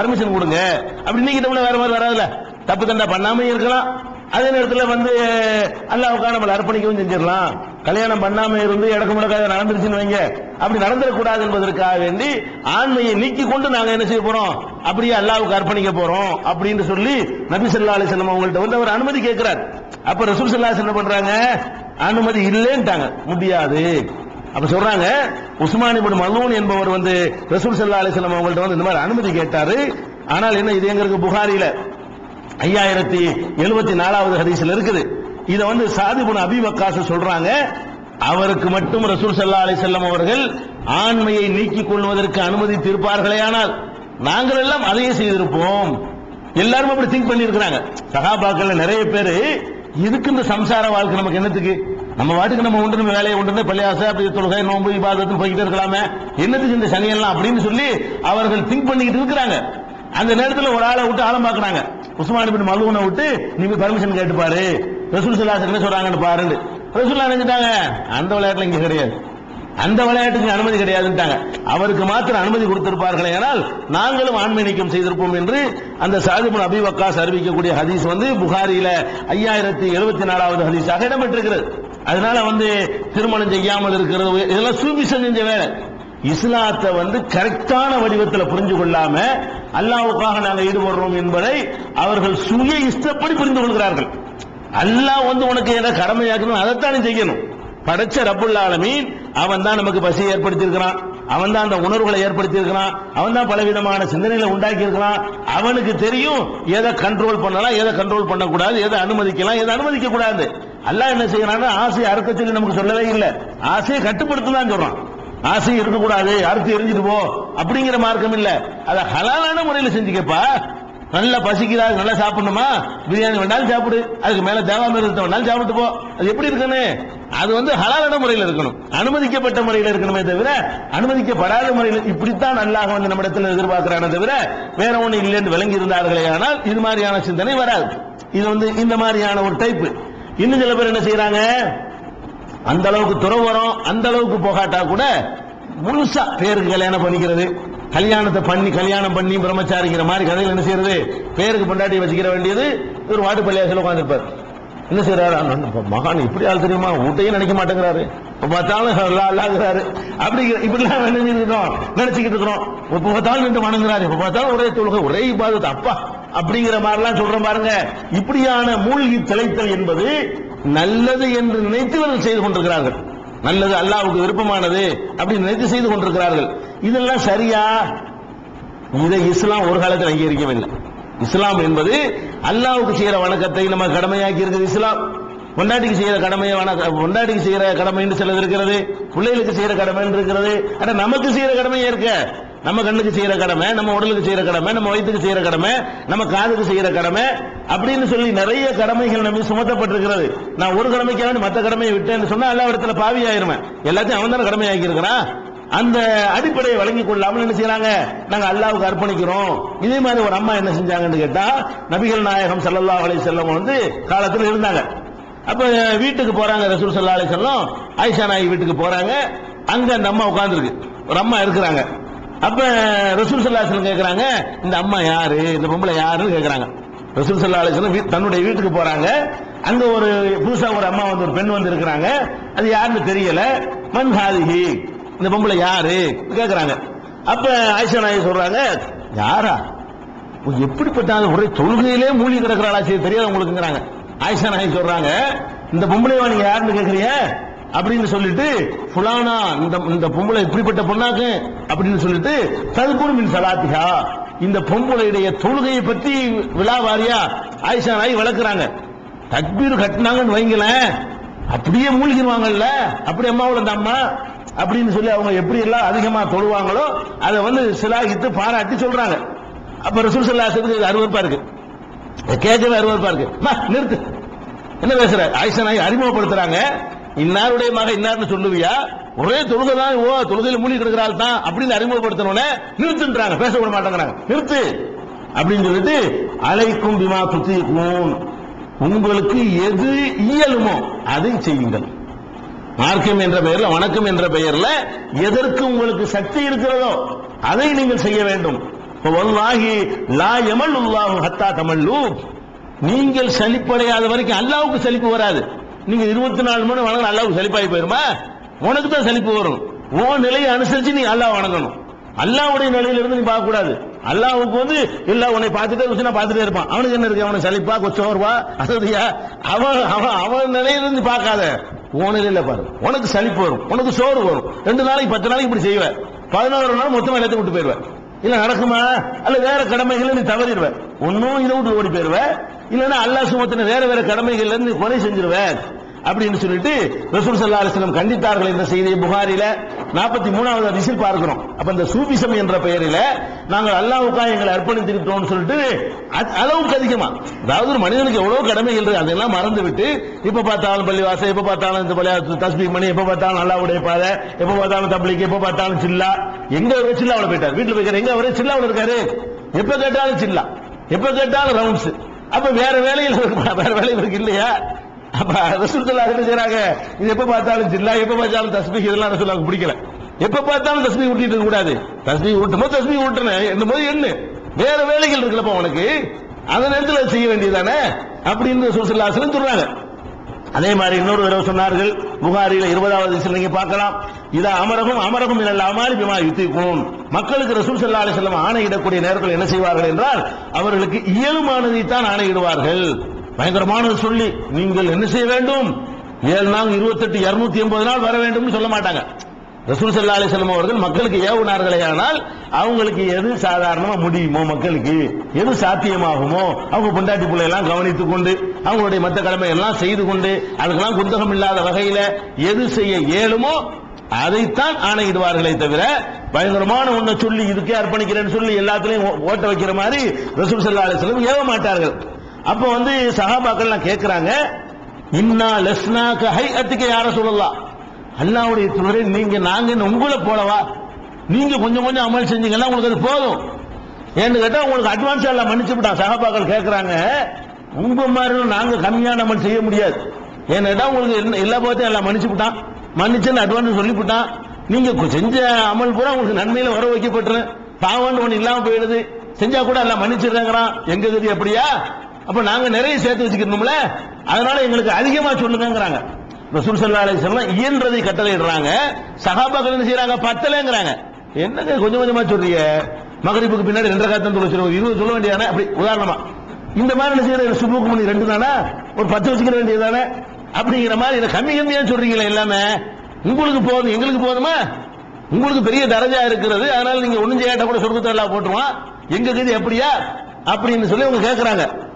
Permission கொடுங்க. அப்படி நீக்கிட்டோம்னா வேற மாதிரி வராதுல தப்பு தண்டா பண்ணாம இருக்கலாம். அதே நேரத்துல வந்து அல்லாவுக்காக நம்மளை அர்ப்பணிக்கவும் செஞ்சிடலாம். கல்யாணம் பண்ணாம இருந்து இடக்கு முடக்காக நடந்துருச்சுன்னு வைங்க. அப்படி நடந்துடக்கூடாது என்பதற்காக வேண்டி ஆண்மையை நீக்கி கொண்டு நாங்க என்ன செய்ய போறோம்? அப்படியே அல்லாவுக்கு அர்ப்பணிக்க போறோம் அப்படின்னு சொல்லி நபி சொல்லா அலைஹி அவங்கள்ட்ட வந்து அவர் அனுமதி கேட்கிறார். அப்ப ரசூல் ஸல்லல்லாஹு என்ன பண்றாங்க? அனுமதி இல்லைன்ட்டாங்க. முடியாது. அப்ப சொல்றாங்க உஸ்மானி பின் மல்லூன் என்பவர் வந்து ரசூல் சல்லா அலைஹி வஸல்லம் அவங்கள்ட்ட வந்து இந்த மாதிரி அனுமதி கேட்டாரு. ஆனால் என்ன இது எங்க இருக்கு ஐயாயிரத்தி எழுபத்தி நாலாவது ஹதீஸ்ல இருக்குது. இதை வந்து சாதிபுன் அபிவக்காச சொல்றாங்க. அவருக்கு மட்டும் ரசூல் சல்லா அலி செல்லம் அவர்கள் ஆண்மையை நீக்கிக் கொள்வதற்கு அனுமதித்திருப்பார்களே ஆனால் நாங்கள் எல்லாம் அதையே செய்திருப்போம். எல்லாரும் அப்படி திங்க் பண்ணி இருக்கிறாங்க சகாபாக்கள் நிறைய பேரு இதுக்கு இந்த சம்சார வாழ்க்கை நமக்கு என்னத்துக்கு? நம்ம வாட்டுக்கு நம்ம உண்டு நம்ம வேலையை உண்டு பள்ளியாசை அப்படி தொழுகை நோன்பு இபாதத்துன்னு போய்கிட்டே இருக்கலாமே. என்னது இந்த சனியெல்லாம் அப்படின்னு சொல்லி அவர்கள் திங்க் பண்ணிக்கிட்டு இருக்கிறாங்க. அந்த நேரத்தில் ஒரு ஆளை விட்டு ஆழம் பார்க்குறாங்க. உஸ்மான் பின் மலுவனை விட்டு நீங்க பர்மிஷன் கேட்டுப்பாரு ரசூல் ஸல்லல்லாஹு என்ன சொல்றாங்கன்னு பாருன்னு. ரசூல்லா நினைச்சிட்டாங்க அந்த விளையாட்டுல இங்க கிடையாது. அந்த விளையாட்டுக்கு அனுமதி கிடையாதுன்ட்டாங்க. அவருக்கு மாத்திரம் அனுமதி கொடுத்திருப்பார்களே ஆனால் நாங்களும் ஆண்மை நீக்கம் செய்திருப்போம் என்று அந்த சாதிபன் அபி வக்காஸ் அறிவிக்கக்கூடிய ஹதீஸ் வந்து புகாரியில ஐயாயிரத்தி எழுபத்தி நாலாவது ஹதீஸாக இடம்பெற்றிருக்கிறது. அதனால வந்து திருமணம் செய்யாமல் இருக்கிறது இதெல்லாம் சூபிசம் செஞ்ச வேலை. இஸ்லாத்தை வந்து கரெக்டான வடிவத்தில் புரிஞ்சு கொள்ளாம அல்லாவுக்காக நாங்கள் ஈடுபடுறோம் என்பதை அவர்கள் சுய இஷ்டப்படி புரிந்து கொள்கிறார்கள். அல்லாஹ் வந்து உனக்கு என்ன கடமையாக்கணும் அதைத்தானே செய்யணும். படைச்ச ரப்புல் ஆலமீன் அவன் தான் நமக்கு பசி ஏற்படுத்தியிருக்கிறான். அவன் தான் அந்த உணர்வுகளை ஏற்படுத்தியிருக்கிறான். அவன் தான் பலவிதமான சிந்தனைகளை உண்டாக்கி இருக்கிறான் அவனுக்கு தெரியும் எதை கண்ட்ரோல் பண்ணலாம் எதை கண்ட்ரோல் பண்ணக்கூடாது எதை அனுமதிக்கலாம் எதை அனுமதிக்க கூடாது அல்லாஹ் என்ன செய்யறான்னா ஆசையை அறுக்க சொல்லி நமக்கு சொல்லவே இல்லை. ஆசையை கட்டுப்படுத்தலாம் சொல்றான். ஆசை இருக்கக்கூடாது அறுத்து எரிஞ்சிட்டு போ அப்படிங்கிற மார்க்கம் இல்ல. அதை ஹலாலான முறையில் செஞ்சுக்கப்பா. நல்லா பசிக்கிறா நல்லா சாப்பிடணுமா? பிரியாணி வேணாலும் சாப்பிடு. அதுக்கு மேல தேவாமிரதத்தை வேணாலும் சாப்பிட்டு போ. அது எப்படி இருக்கணும்? அது வந்து ஹலாலான முறையில் இருக்கணும். அனுமதிக்கப்பட்ட முறையில் இருக்கணுமே தவிர அனுமதிக்கப்படாத முறையில் இப்படித்தான் அல்லாஹ் வந்து நம்ம இடத்துல எதிர்பார்க்கிறானே தவிர வேற ஒண்ணு இல்லைன்னு விளங்கி இருந்தார்களே ஆனால் இது மாதிரியான சிந்தனை வராது. இது வந்து இந்த மாதிரியான ஒரு டைப்பு இன்னும் சில பேர் என்ன செய்யறாங்க அந்த அளவுக்கு துறவரம் அந்த அளவுக்கு போகாட்டா கூட முழுசா பேருக்கு கல்யாணம் பண்ணிக்கிறது. கல்யாணத்தை பண்ணி கல்யாணம் பண்ணி பிரம்மச்சாரிங்கிற மாதிரி கதையில் என்ன செய்யறது பேருக்கு பொண்டாட்டி வச்சுக்கிற வேண்டியது ஒரு வாட்டு பள்ளியாசில் உட்காந்துருப்பார் என்ன செய்யறாரு அண்ணன், மகான் இப்படி ஆள் தெரியுமா? வீட்டையும் நினைக்க மாட்டேங்கிறாரு. பார்த்தாலும் அல்லாங்கிறாரு அப்படி இப்படிலாம் நினைச்சிருக்கோம் நினைச்சுக்கிட்டு இருக்கிறோம். இப்ப பார்த்தாலும் நின்று வணங்குறாரு. இப்ப பார்த்தாலும் ஒரே தொழுகை ஒரே பாதத்தை அப்பா அப்படிங்கிற மாதிரிலாம் சொல்றோம் பாருங்க. இப்படியான மூழ்கி திளைத்தல் என்பது நல்லது என்று நினைத்து இவர்கள் செய்து கொண்டிருக்கிறார்கள். நல்லது அல்லாவுக்கு விருப்பமானது அப்படின்னு நினைத்து செய்து கொண்டிருக்கிறார்கள். இதெல்லாம் சரியா? இதை இஸ்லாம் ஒரு காலத்தில் அங்கீகரிக்கவில்லை. இஸ்லாம் என்பது அல்லாவுக்கு செய்யற வணக்கத்தை நம்ம கடமையாக்கி இருக்குது இஸ்லாம். பொண்டாட்டிக்கு செய்யற கடமையை பொண்டாட்டிக்கு செய்யற என்று சிலது இருக்கிறது. பிள்ளைகளுக்கு செய்யற கடமைன்னு இருக்கிறது. ஆனா நமக்கு செய்யற கடமை இருக்க நம்ம கண்ணுக்கு செய்யற கடமை நம்ம உடலுக்கு செய்யற கடமை நம்ம வயிற்றுக்கு செய்யற கடமை நம்ம காதுக்கு செய்யற கடமை அப்படின்னு சொல்லி நிறைய கடமைகள் நம்ம சுமத்தப்பட்டிருக்கிறது. நான் ஒரு கடமைக்காக மற்ற கடமையை விட்டேன்னு சொன்னா எல்லா இடத்துல பாவி ஆயிருவேன். எல்லாத்தையும் அவன் தானே கடமை இருக்கிறான் அந்த அடிப்படையை வழங்கி கொள்ளாமல் என்ன செய்யறாங்க? நாங்க அல்லாவுக்கு அர்ப்பணிக்கிறோம். இதே மாதிரி ஒரு அம்மா என்ன செஞ்சாங்கன்னு கேட்டா நபிகள் நாயகம் செல்லல்லா அலைஹி செல்லம் வந்து காலத்தில் இருந்தாங்க. அப்ப வீட்டுக்கு போறாங்க ரசூல் செல்லா அலை செல்லம் ஆயிஷா நாயகி வீட்டுக்கு போறாங்க. அங்க அந்த அம்மா உட்கார்ந்துருக்கு. ஒரு அம்மா இருக்கிறாங்க. அப்ப ரசூல் ஸல்லல்லாஹு கேட்கிறாங்க இந்த அம்மா யாரு இந்த பொம்பளை யாருன்னு கேக்குறாங்க. ரசூல் சல்லா அலைஹி தன்னுடைய வீட்டுக்கு போறாங்க. அங்க ஒரு புதுசா ஒரு அம்மா வந்து ஒரு பெண் வந்து இருக்கிறாங்க. அது யாருன்னு தெரியல. மன் ஹாதிஹி இந்த பொம்பளை யாரு கேக்குறாங்க. அப்ப ஆயிஷா நாயகி சொல்றாங்க யாரா? எப்படிப்பட்ட ஒரே தொழுகையிலே மூழ்கி கிடக்கிறாளா சரி தெரியாது உங்களுக்குங்கிறாங்க ஆயிஷா நாயகி சொல்றாங்க இந்த பொம்பளை நீங்க யாருன்னு கேட்கறீங்க அப்படின்னு சொல்லிட்டு ஃபுலானா இந்த இந்த பொம்பளை இப்படிப்பட்ட பொண்ணாக்கு? அப்படின்னு சொல்லிட்டு ததுக்குரு மின் சலாத்திகா இந்த பொம்பளையுடைய தொழுகையை பத்தி விழாவாரியா ஆயிஷா நாய் வளர்க்குறாங்க. தக்பீர் கட்டினாங்கன்னு வைங்களேன். அப்படியே மூழ்கிடுவாங்கல்ல அப்படி அம்மாவோட அந்த அம்மா. அப்படின்னு சொல்லி அவங்க எப்படி எல்லாம் அதிகமா தொழுவாங்களோ அதை வந்து சிலாகித்து பாராட்டி சொல்றாங்க. அப்ப ரசூல் சல்லாசத்துக்கு இது அருவருப்பா இருக்கு. கேட்கவே அருவறுப்பா இருக்கு. அம்மா, நிறுத்து. என்ன பேசுற? ஆயிஷா நாய் அறிமுகப்படுத்துறாங்க. இன்னாருடைய மக இன்னார்னு சொல்லுவியா? ஒரே தொழுகை தான் ஓ தொழுகையில் மூழ்கி கிடக்கிறாள் தான் அப்படின்னு அறிமுகப்படுத்தணும்னே நிறுத்துன்றாங்க. பேச விட மாட்டேங்கிறாங்க. நிறுத்து. அப்படின்னு சொல்லிட்டு அலைக்கும் பிமா துத்திக்கும் உங்களுக்கு எது இயலுமோ அதை செய்யுங்கள். மார்க்கம் என்ற பெயர்ல வணக்கம் என்ற பெயர்ல எதற்கு உங்களுக்கு சக்தி இருக்கிறதோ அதை நீங்கள் செய்ய வேண்டும். வல்லாஹி லா யமல்லுல்லாஹு ஹத்தா தமல்லு. நீங்கள் சலிப்படையாத வரைக்கும் அல்லாவுக்கு சலிப்பு வராது. நீங்க இருபத்தி நாலு மணி வணங்க அல்லாவுக்கு செழிப்பாகி போயிருமா? உனக்கு தான் சலிப்பு வரும். உன் நிலையை அனுசரிச்சு நீ அல்லாஹ் வணங்கணும். அல்லாவுடைய நிலையிலிருந்து நீ பார்க்க கூடாது அல்லாவுக்கு வந்து இல்ல உன்னை பார்த்துட்டே இருந்துச்சுன்னா பார்த்துட்டே இருப்பான். அவனுக்கு என்ன இருக்கு? அவனுக்கு சலிப்பா கொச்சோர்வா அசதியா? அவன் அவன் அவன் நிலையிலிருந்து பார்க்காத. உன் நிலையில பாரு. உனக்கு சலிப்பு வரும். உனக்கு சோறு வரும். ரெண்டு நாளைக்கு பத்து நாளைக்கு இப்படி செய்வேன். பதினோரு நாள் மொத்தமா எல்லாத்தையும் விட்டு போயிருவேன் இல்ல நடக்குமா? அல்ல வேற கடமைகள் நீ தவறிடுவ. ஒன்னும் இதை விட்டு ஓடி போயிருவ. இல்லைன்னா அல்லாஹ் சுமத்தின வேற வேற கடமைகள்ல இருந்து நீ கொலை செஞ்சிருவேன் அப்படின்னு சொல்லிட்டு ரசூல் சல்லா அலிஸ்லம் கண்டித்தார்கள் இந்த செய்தியை புகாரில. நாற்பத்தி மூணாவது அதிசல் பார்க்கிறோம். அப்ப இந்த சூபிசம் என்ற பெயரில நாங்கள் அல்லாவுக்கா எங்களை அர்ப்பணித்திருக்கிறோம் சொல்லிட்டு அளவுக்கு அதிகமா. அதாவது ஒரு மனிதனுக்கு எவ்வளவு கடமைகள் இருக்கு அதெல்லாம் மறந்து விட்டு இப்ப பார்த்தாலும் பள்ளிவாசல் எப்ப பார்த்தாலும் இந்த பள்ளி தஸ்பீக் மணி எப்ப பார்த்தாலும் அல்லாவுடைய பாதை எப்ப பார்த்தாலும் தப்ளிக் எப்ப பார்த்தாலும் சில்லா. எங்க ஒரு சில்லாவில் போயிட்டார். வீட்டில் போய்க்காரு எங்க வரை சில்லாவில் இருக்காரு? எப்ப கேட்டாலும் சில்லா. எப்ப கேட்டாலும் ரவுண்ட்ஸ். அப்ப வேற வேலையில் வேற வேலையில் இருக்கு இல்லையா? அப்ப ரசூலுல்லா என்ன செய்யறாங்க இது எப்ப பார்த்தாலும் ஜில்லா எப்ப பார்த்தாலும் தஸ்மி இதெல்லாம் ரசூலுல்லாஹ் பிடிக்கல. எப்ப பார்த்தாலும் தஸ்பீஹ் ஊட்டிட்டு இருக்க கூடாது. தஸ்பீஹ் ஊட்டும் போது தஸ்மி ஊட்டணும் என்ன? போது என்ன வேற வேலைகள் இருக்குல்லப்பா உனக்கு. அந்த நேரத்தில் செய்ய வேண்டியதானே அப்படின்னு ரசூலுல்லாஹ் சொல்றாங்க. அதே மாதிரி இன்னொரு தடவை சொன்னார்கள் புகாரில இருபதாவது வயசுல நீங்க பார்க்கலாம். இதா அமரகம் அமரகம் இல்ல அமாரி பிமா யுத்திக்கும் மக்களுக்கு ரசூல் ஸல்லல்லாஹு அலைஹி ஆணையிடக்கூடிய நேரத்தில் என்ன செய்வார்கள் என்றால் அவர்களுக்கு இயலுமானதை தான் ஆணையிடுவார்கள். பயங்கரமானது சொல்லி நீங்கள் என்ன செய்ய வேண்டும்? ஏழு நாள் இருபத்தெட்டு இருநூத்தி எண்பது நாள் வர வேண்டும்னு சொல்ல மாட்டாங்க. ரசூல் ஸல்லல்லாஹு அலைஹி அவர்கள் மக்களுக்கு ஏவுனார்களே ஆனால் அவங்களுக்கு எது சாதாரணமா முடியுமோ மக்களுக்கு? எது சாத்தியமாகுமோ? அவங்க பொண்டாட்டி பிள்ளையெல்லாம் கவனித்துக் கொண்டு அவங்களுடைய மற்ற கடமை எல்லாம் செய்து கொண்டு அதுக்கெல்லாம் குந்தகம் இல்லாத வகையில எது செய்ய இயலுமோ அதைத்தான் ஆணையிடுவார்களே தவிர பயங்கரமான ஒன்றை சொல்லி இதுக்கே அர்ப்பணிக்கிறேன்னு சொல்லி எல்லாத்துலயும் ஓ- ஓட்ட வைக்கிற மாதிரி ரசூல் ஸல்லல்லாஹு அலைஹி வஸல்லம் ஏவ மாட்டார்கள். அப்போ வந்து சகாபாக்கள்லாம் கேட்கிறாங்க இன்னா லஸ்னாக ஹை அத்துக்கு யார சொல்லலாம் அல்லாவுடைய துணரை நீங்க நாங்க உங்களை போலவா? நீங்க கொஞ்சம் கொஞ்சம் அமல் செஞ்சீங்கன்னா உங்களுக்கு அது போதும். ஏன்னு கேட்டா உங்களுக்கு அட்வான்ஸ் எல்லாம் மன்னிச்சு விட்டான் சகாபாக்கள் கேட்கிறாங்க உங்க மாதிரி நாங்க கம்மியான அமல் செய்ய முடியாது. ஏன்னு கேட்டா உங்களுக்கு என்ன- எல்லா பார்த்தையும் எல்லாம் மன்னிச்சு விட்டான். மன்னிச்சுன்னு அட்வான்ஸ் சொல்லிவிட்டான் நீங்க செஞ்ச அமல் பூரா உங்களுக்கு நன்மையில வர வைக்கப்பட்டுரு பாவம்னு ஒண்ணு இல்லாம போயிடுது. செஞ்சா கூட எல்லாம் மன்னிச்சிடுறாங்கிறான் எங்க கதி அப்படியா அப்ப நாங்க நிறைய சேர்த்து வச்சுக்கணும்ல? அதனால எங்களுக்கு அதிகமா சொல்லுங்கங்கிறாங்க. ரசூல் சல்லா அலி சொல்லலாம் இயன்றதை கட்டளையிடுறாங்க. சகாபாக்கள் என்ன செய்யறாங்க பத்தலைங்கிறாங்க. என்னங்க கொஞ்சம் கொஞ்சமா சொல்றீங்க? மகரிப்புக்கு பின்னாடி ரெண்டரை காத்தம் தொழில் இருபது சொல்ல வேண்டியதானே? அப்படி உதாரணமா. இந்த மாதிரி என்ன செய்யற சுபுக்கு மணி ரெண்டு தானே? ஒரு பத்து வச்சுக்கிற வேண்டியதானே? அப்படிங்கிற மாதிரி இதை கம்மி கம்மியா சொல்றீங்களே எல்லாமே. உங்களுக்கு போதும். எங்களுக்கு போதுமா? உங்களுக்கு பெரிய தரஜா இருக்கிறது. அதனால நீங்க ஒண்ணும் செய்யாட்ட கூட சொர்க்கத்தை எல்லாம் போட்டுருவான் எங்க கதி எப்படியா? அப்படின்னு சொல்லி அவங்க கேட்கறாங்க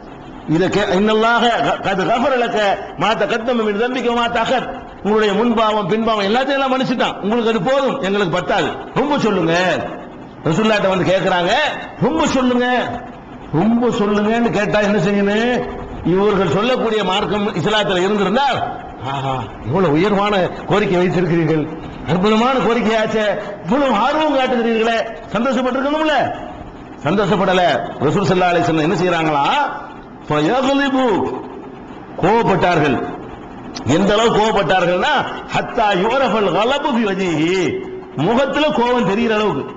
இதை கே- இன்னல்லாக கது கஃபரலக்க மாத்த கத்தம் மின் தம்பிக்க மாத்த அகர் உங்களுடைய முன்பாவம் பின்பாவம் எல்லாத்தையும் எல்லாம் மன்னிச்சுட்டான். உங்களுக்கு அது போதும். எங்களுக்கு பத்தாது. ரொம்ப சொல்லுங்க. ரசுல்லாட்ட வந்து கேட்கறாங்க ரொம்ப சொல்லுங்க. ரொம்ப சொல்லுங்கன்னு கேட்டா என்ன செய்யணும்? இவர்கள் சொல்லக்கூடிய மார்க்கம் இஸ்லாத்தில் இருந்திருந்தால் ஆஹா இவ்வளவு உயர்வான கோரிக்கை வைத்திருக்கிறீர்கள். அற்புதமான கோரிக்கையாச்சே. இவ்வளவு ஆர்வம் காட்டுகிறீர்களே. சந்தோஷப்பட்டிருக்கணும்ல? சந்தோஷப்படல. ரசூல் ஸல்லல்லாஹு அலைஹி என்ன செய்யறாங்களா கோபப்பட்டார்கள் எந்த அளவு கோபப்பட்டார்கள்னா ஹத்தா யுவரஃபல் கலபு வஜிஹி முகத்துல கோபம் தெரிகிற அளவுக்கு.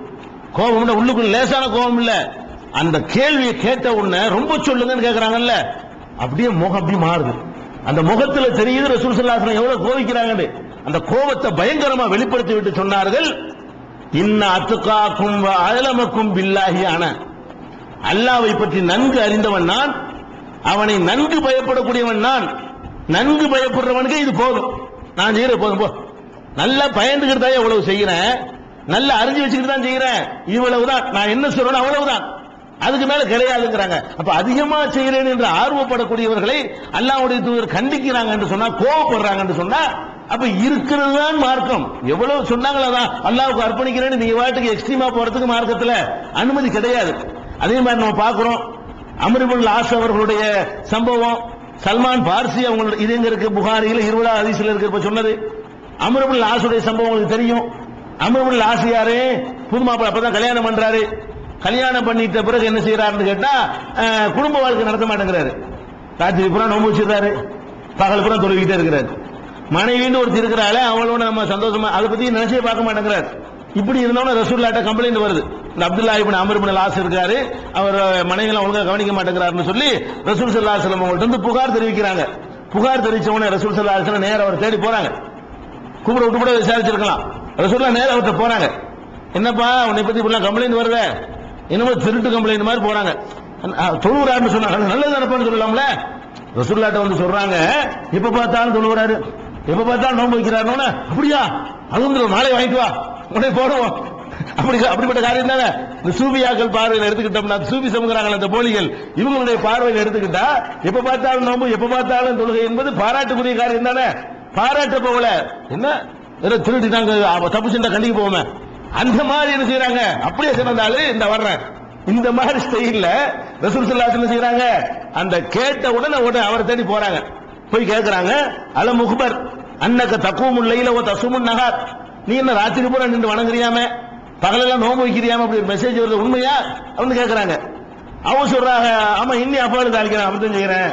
கோபம் உள்ளுக்குள்ள லேசான கோபம் இல்ல. அந்த கேள்வியை கேட்ட உடனே ரொம்ப சொல்லுங்கன்னு கேக்குறாங்கல்ல. அப்படியே முகம் அப்படி மாறுது. அந்த முகத்துல தெரியுது ரசூல் ஸல்லல்லாஹு எவ்வளவு கோபிக்கிறாங்கன்னு. அந்த கோபத்தை பயங்கரமா வெளிப்படுத்தி விட்டு சொன்னார்கள் இன்ன அத்துக்காக்கும் அயலமக்கும் பில்லாஹி அன அல்லாவை பற்றி நன்கு அறிந்தவன் நான் அவனை நன்கு பயப்படக்கூடியவன் நான். நன்கு பயப்படுறவனுக்கு இது போதும். நான் செய்யற போதும் போ. நல்லா பயந்துக்கிட்டு தான் இவ்வளவு செய்கிறேன் நல்லா அறிஞ்சு வச்சுக்கிட்டு தான் செய்கிறேன் இவ்வளவுதான். நான் என்ன சொல்றேன் அவ்வளவுதான். அதுக்கு மேல கிடையாதுங்கிறாங்க. அப்ப அதிகமா செய்கிறேன் என்று ஆர்வப்படக்கூடியவர்களை அல்லாவுடைய தூதர் கண்டிக்கிறாங்க என்று சொன்னா கோவப்படுறாங்க என்று சொன்னா அப்ப இருக்கிறது தான் மார்க்கம். எவ்வளவு சொன்னாங்களோ தான் அல்லாவுக்கு அர்ப்பணிக்கிறேன்னு நீங்க வாட்டுக்கு எக்ஸ்ட்ரீமா போறதுக்கு மார்க்கத்துல அனுமதி கிடையாது. அதே மாதிரி நம்ம பாக்குறோம் அமிர்புல் ஆஸ் அவர்களுடைய சம்பவம் சல்மான் பார்சி அவங்களுடைய இது எங்க இருக்கு? புகாரியில் இருபதாவது அதிசயில் இருக்கு சொன்னது. அமிர்புல் ஆசுடைய சம்பவம் உங்களுக்கு தெரியும். அமிர்புல் ஆசு யாரு? புது மாப்பிள்ள அப்பதான் கல்யாணம் பண்றாரு. கல்யாணம் பண்ணிட்ட பிறகு என்ன செய்யறாருன்னு கேட்டா குடும்ப வாழ்க்கை நடத்த மாட்டேங்கிறாரு. ராத்திரி பூரா நோம்பு வச்சிருக்காரு. பகல் பூரா தொழுகிட்டே இருக்கிறாரு. மனைவின்னு ஒருத்தர் இருக்கிறாளே அவளோட நம்ம சந்தோஷமா அதை பத்தி நினைச்சே பார்க்க மாட்டேங்கிறார். இப்படி இருந்தவன ரசூல்லாட்ட கம்ப்ளைண்ட் வருது. இந்த Abdullah ibn Amr ibn Aas இருக்காரு. அவர் மனைவிலாம் ஒழுங்கா கவனிக்க மாட்டேங்கிறாருன்னு சொல்லி ரசூல் சல்லா அலைஹி அவங்கள்ட்ட வந்து புகார் தெரிவிக்கிறாங்க. புகார் தெரிவிச்சவனே ரசூல் சல்லா அலைஹி நேரம் அவர் தேடி போறாங்க. கூப்பிட விட்டு கூட விசாரிச்சிருக்கலாம். ரசூல்லா நேரம் அவர்கிட்ட போறாங்க. என்னப்பா உன்னை பத்தி இப்படிலாம் கம்ப்ளைண்ட் வருத? என்னமோ திருட்டு கம்ப்ளைண்ட் மாதிரி போறாங்க. தொழுவுறாருன்னு சொன்னாங்க. நல்லது நடப்பான்னு சொல்லலாம்ல? ரசூல்லாட்ட வந்து சொல்றாங்க. இப்ப பார்த்தாலும் தொழுவுறாரு. எப்ப பார்த்தாலும் நோன்பு வைக்கிறாரு அப்படியா? அது நாளை வாங்கிட்டு வா. உடனே போடுவோம். அப்படி அப்படிப்பட்ட காரியம் தானே? இந்த சூபியாக்கள் பார்வையில் எடுத்துக்கிட்டோம்னா சூபி சமுகிறார்கள் அந்த போலிகள் இவங்களுடைய பார்வையில் எடுத்துக்கிட்டா எப்ப பார்த்தாலும் நோம்பு எப்ப பார்த்தாலும் தொழுகை என்பது பாராட்டுக்குரிய காரியம் தானே? பாராட்ட போகல என்ன? ஏதோ திருடி நாங்க தப்பு செஞ்சா கண்டிக்க போவோமே. அந்த மாதிரி என்ன செய்யறாங்க அப்படியே சிறந்தாலே இந்த வர்றேன். இந்த மாதிரி ஸ்டைல்ல ரசூல் ஸல்லல்லாஹு செய்யறாங்க அந்த கேட்ட உடனே உடனே அவரை தேடி போறாங்க. போய் கேக்குறாங்க. அல முகபர் அன்னக்க தக்குவும் லைல ஓ தசுமுன் நகார் நீ என்ன ராத்திரி பூரா நின்று வணங்குறியாம? பகலெல்லாம் நோம்பு வைக்கிறியாம அப்படி ஒரு மெசேஜ் வருது. உண்மையா? அப்படின்னு கேட்கறாங்க அவங்க சொல்றாங்க ஆமா இன்னி அப்பாடு தாளிக்கிறேன் அப்படித்தான் செய்யறேன்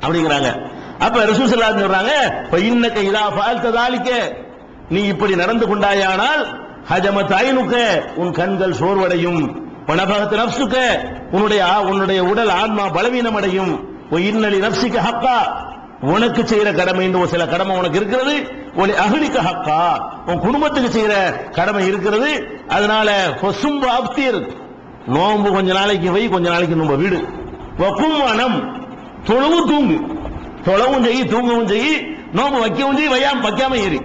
அப்படிங்கிறாங்க. அப்ப ரசூல் சொல்றாங்க இப்ப இன்னக்க இதா பால்த்த தாளிக்க நீ இப்படி நடந்து கொண்டாயானால் ஹஜம தாயினுக்க உன் கண்கள் சோர்வடையும். வனபகத்து நப்சுக்க உன்னுடைய ஆ- உன்னுடைய உடல் ஆன்மா பலவீனம் அடையும் இன்னலி நப்சிக்க ஹக்கா. உனக்கு செய்யற கடமை ஒரு சில கடமை உனக்கு இருக்கிறது ஒளி அகலிக்க ஹக்கா. உன் குடும்பத்துக்கு செய்யற கடமை இருக்கிறது அதனால பொசும்பு அப்தீர் நோம்பு கொஞ்ச நாளைக்கு வை கொஞ்ச நாளைக்கு நம்ம வீடு. வக்குமானம் தொழவும் தூங்கு. தொழவும் செய்யி தூங்கவும் செய்யி நோம்பு வைக்கவும் செய்யி வையாம வைக்காம ஏறி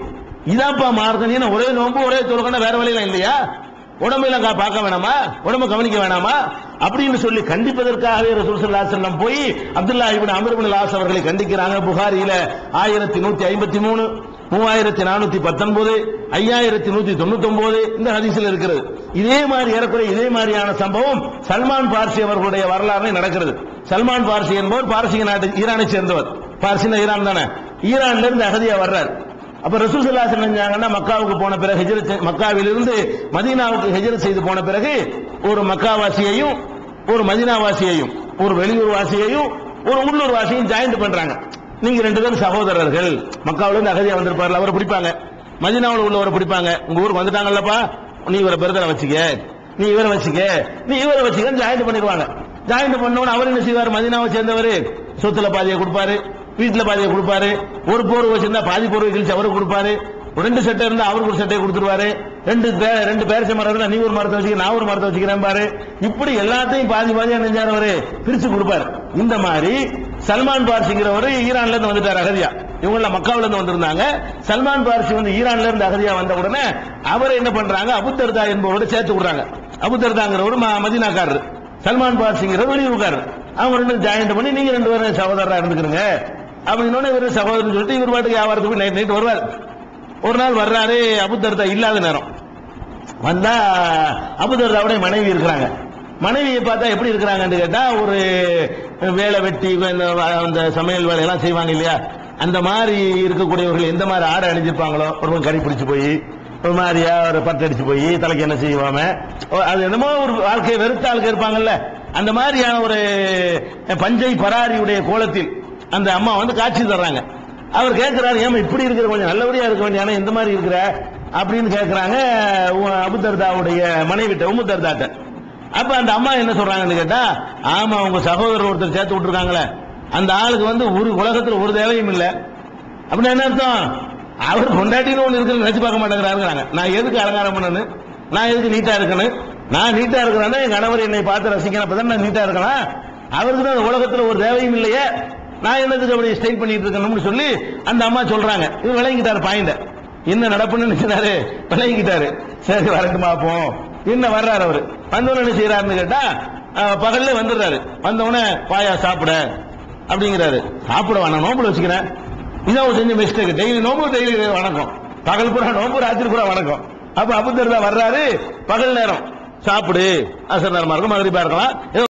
இதாப்பா மார்க்கம். ஒரே நோம்பு ஒரே தொழுகனா வேற வழியெல்லாம் இல்லையா? உடம்பெல்லாம் கா- பார்க்க வேணாமா? உடம்ப கவனிக்க வேணாமா? அப்படின்னு சொல்லி கண்டிப்பதற்காகவே ரசூல் ஸல்லல்லாஹு போய் அப்துல்லா இபின் அம்ர் லாஸ் அவர்களை கண்டிக்கிறாங்க. புகாரியில ஆயிரத்தி நூத்தி ஐம்பத்தி மூணு மூவாயிரத்தி நானூத்தி பத்தொன்பது ஐயாயிரத்தி நூத்தி தொண்ணூத்தி ஒன்பது இந்த ஹதீசில் இருக்கிறது. இதே மாதிரி ஏறக்குறைய இதே மாதிரியான சம்பவம் சல்மான் பார்சி அவர்களுடைய வரலாறு நடக்கிறது. சல்மான் பார்சி என்பவர் பாரசீக நாட்டு ஈரானை சேர்ந்தவர். பார்சினா ஈரான் தானே. ஈரான்ல இருந்து அகதியா வர்றார். அப்ப ரசூல் சல்லா செஞ்சாங்கன்னா மக்காவுக்கு போன பிறகு ஹெஜரத் செய்- மக்காவிலிருந்து மதீனாவுக்கு ஹெஜரத் செய்து போன பிறகு ஒரு மக்காவாசியையும் ஒரு மதினாவாசியையும் ஒரு வெளியூர் வாசியையும் ஒரு உள்ளூர் வாசியையும் ஜாயிண்ட் பண்றாங்க. நீங்க ரெண்டு பேரும் சகோதரர்கள். மக்காவில இருந்து அகதியா வந்திருப்பாரு அவரை பிடிப்பாங்க. மதினாவில் உள்ளவரை பிடிப்பாங்க. உங்க ஊருக்கு வந்துட்டாங்கல்லப்பா? நீ இவரை பிரதரை வச்சுக்க. நீ இவரை வச்சுக்க. நீ இவரை வச்சுக்க ஜாயிண்ட் பண்ணிடுவாங்க. ஜாயிண்ட் பண்ணவன அவர் என்ன செய்வார்? மதினாவை சேர்ந்தவர். சொத்துல பாதியை கொடுப்பாரு. வீட்டில் பாதியை கொடுப்பாரு. ஒரு போர்வை வச்சிருந்தா பாதி போர்வை கிழிச்சு அவருக்கு கொடுப்பாரு. ரெண்டு சட்டை இருந்தா அவருக்கு ஒரு சட்டையை கொடுத்துருவாரு. ரெண்டு ரெண்டு பேரச மரம் இருந்தா நீ ஒரு மரத்தை வச்சுக்க நான் ஒரு மரத்தை வச்சுக்கிறேன் பாரு இப்படி எல்லாத்தையும் பாதி பாதியா நெஞ்சாரவரு பிரிச்சு கொடுப்பாரு. இந்த மாதிரி சல்மான் பார்சிங்கிறவரு ஈரான்ல இருந்து வந்துட்டார் அகதியா. இவங்க எல்லாம் இருந்து வந்திருந்தாங்க. சல்மான் பார்சி வந்து ஈரான்ல இருந்து அகதியா வந்த உடனே அவரை என்ன பண்றாங்க? அபுத்தர்தா என்பவரோட சேர்த்து விடுறாங்க. அபுத்தர்தாங்கிறவரு ம- சல்மான் பார்சிங்கிறவர் வெளியூர்காரர். அவங்க ரெண்டு ஜாயிண்ட் பண்ணி நீங்க ரெண்டு பேரும் சகோதரரா இருந்துக்கிறீங்க. அப்படின்னு இவர் சகோதரன் சொல்லிட்டு இவர் பாட்டுக்கு வியாபாரத்துக்கு நைட் நைட் வருவார். ஒரு நாள் வர்றாரு அபுத்தர்தா இல்லாத நேரம். வந்தா அபுதர்தாவுடைய மனைவி இருக்கிறாங்க. மனைவியை பார்த்தா எப்படி இருக்கிறாங்கன்னு கேட்டா ஒரு வேலை வெட்டி அந்த சமையல் வேலையெல்லாம் செய்வாங்க இல்லையா? அந்த மாதிரி இருக்கக்கூடியவர்கள் எந்த மாதிரி ஆடை அணிஞ்சிருப்பாங்களோ ஒரு பக்கம் கறி பிடிச்சு போய் ஒரு மாதிரியா ஒரு பட்டு அடிச்சு போய் தலைக்கு என்ன செய்வாம அது என்னமோ ஒரு வாழ்க்கையை வெறுத்த ஆளுக்கு இருப்பாங்கல்ல. அந்த மாதிரியான ஒரு பஞ்சை பராரியுடைய கோலத்தில் அந்த அம்மா வந்து காட்சி தர்றாங்க. அவர் கேட்கிறாரு ஏமா இப்படி இருக்கிற கொஞ்சம் நல்லபடியா இருக்க வேண்டிய ஆனா இந்த மாதிரி இருக்கிற? அப்படின்னு கேட்கிறாங்க உ- அபுதர்தாவுடைய மனைவிட்ட உமுதர்தாட்ட அப்ப அந்த அம்மா என்ன சொல்றாங்கன்னு கேட்டா ஆமா உங்க சகோதரர் ஒருத்தர் சேர்த்து விட்டுருக்காங்களே. அந்த ஆளுக்கு வந்து ஒரு உலகத்துல ஒரு தேவையும் இல்ல. அப்படின்னா என்ன அர்த்தம்? அவர் கொண்டாட்டின்னு ஒண்ணு இருக்குன்னு நினைச்சு பார்க்க மாட்டேங்கிறாருங்கிறாங்க. நான் எதுக்கு அலங்காரம் பண்ணணும் நான் எதுக்கு நீட்டா இருக்கணும் நான் நீட்டா இருக்கிறேன்னா என் கணவர் என்னை பார்த்து ரசிக்கணும். அப்பதான் நான் நீட்டா இருக்கலாம். அவருக்கு தான் உலகத்துல ஒரு தேவையும் இல்லையே. நான் என்னதுக்கு அப்படி ஸ்டைல் பண்ணிட்டு இருக்கணும்னு சொல்லி அந்த அம்மா சொல்றாங்க. இது விளங்கிட்டாரு பாயிண்ட. என்ன நடப்புன்னு நினைச்சாரு விளங்கிட்டாரு. சரி வரட்டும் பார்ப்போம் என்ன வர்றாரு அவரு? வந்தவன என்ன செய்யறாருன்னு கேட்டா பகல்ல வந்துடுறாரு. வந்தவொடனே பாயா சாப்பிட அப்படிங்கிறாரு. சாப்பிட வேணாம் நோம்புல வச்சுக்கிறேன். இதான் ஒரு செஞ்ச மிஸ்டேக் டெய்லி நோம்பு டெய்லி வணக்கம். பகல் பூரா நோம்பு ராத்திரி பூரா வணக்கம். அப்ப அபுத்தர் தான் வர்றாரு. பகல் நேரம். சாப்பிடு. அசர் நேரமா இருக்கும் மகரிப்பா இருக்கலாம்.